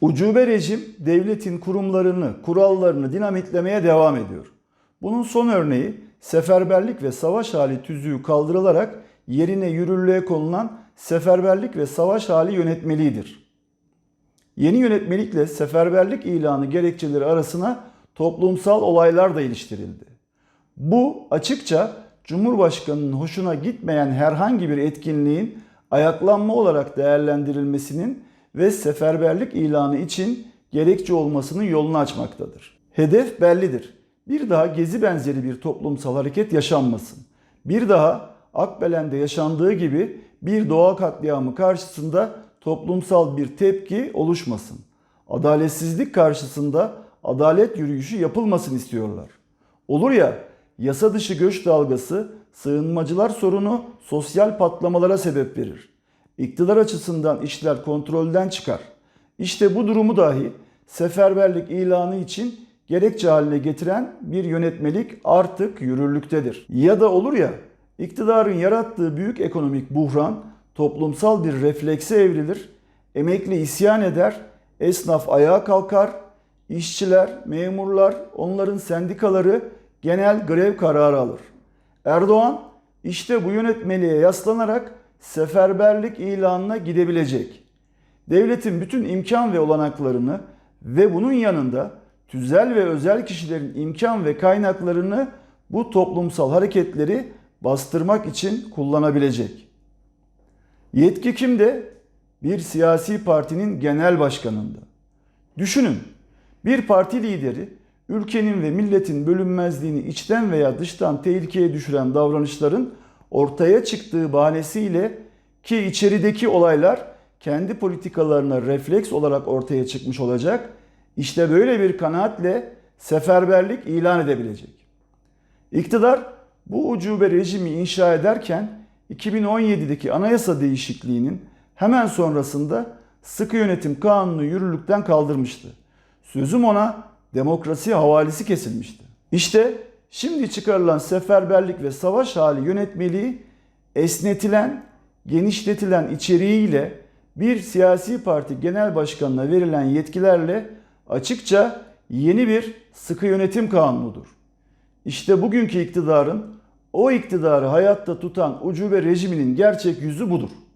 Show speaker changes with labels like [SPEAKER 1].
[SPEAKER 1] Ucube rejim devletin kurumlarını, kurallarını dinamitlemeye devam ediyor. Bunun son örneği seferberlik ve savaş hali tüzüğü kaldırılarak yerine yürürlüğe konulan seferberlik ve savaş hali yönetmeliğidir. Yeni yönetmelikle seferberlik ilanı gerekçeleri arasına toplumsal olaylar da iliştirildi. Bu açıkça Cumhurbaşkanı'nın hoşuna gitmeyen herhangi bir etkinliğin ayaklanma olarak değerlendirilmesinin ve seferberlik ilanı için gerekçe olmasının yolunu açmaktadır. Hedef bellidir. Bir daha gezi benzeri bir toplumsal hareket yaşanmasın. Bir daha Akbelen'de yaşandığı gibi bir doğa katliamı karşısında toplumsal bir tepki oluşmasın. Adaletsizlik karşısında adalet yürüyüşü yapılmasın istiyorlar. Olur ya yasa dışı göç dalgası, sığınmacılar sorunu sosyal patlamalara sebep verir. İktidar açısından işler kontrolden çıkar. İşte bu durumu dahi seferberlik ilanı için gerekçe haline getiren bir yönetmelik artık yürürlüktedir. Ya da olur ya iktidarın yarattığı büyük ekonomik buhran toplumsal bir reflekse evrilir, emekli isyan eder, esnaf ayağa kalkar, işçiler, memurlar, onların sendikaları genel grev kararı alır. Erdoğan işte bu yönetmeliğe yaslanarak seferberlik ilanına gidebilecek. Devletin bütün imkan ve olanaklarını ve bunun yanında tüzel ve özel kişilerin imkan ve kaynaklarını bu toplumsal hareketleri bastırmak için kullanabilecek. Yetki kimde? Bir siyasi partinin genel başkanında. Düşünün, bir parti lideri ülkenin ve milletin bölünmezliğini içten veya dıştan tehlikeye düşüren davranışların ortaya çıktığı bahanesiyle ki içerideki olaylar kendi politikalarına refleks olarak ortaya çıkmış olacak. İşte böyle bir kanaatle seferberlik ilan edebilecek. İktidar bu ucube rejimi inşa ederken 2017'deki anayasa değişikliğinin hemen sonrasında sıkı yönetim kanunu yürürlükten kaldırmıştı. Sözüm ona demokrasi havalisi kesilmişti. İşte şimdi çıkarılan seferberlik ve savaş hali yönetmeliği esnetilen, genişletilen içeriğiyle bir siyasi parti genel başkanına verilen yetkilerle açıkça yeni bir sıkı yönetim kanunudur. İşte bugünkü iktidarın o iktidarı hayatta tutan ucube rejiminin gerçek yüzü budur.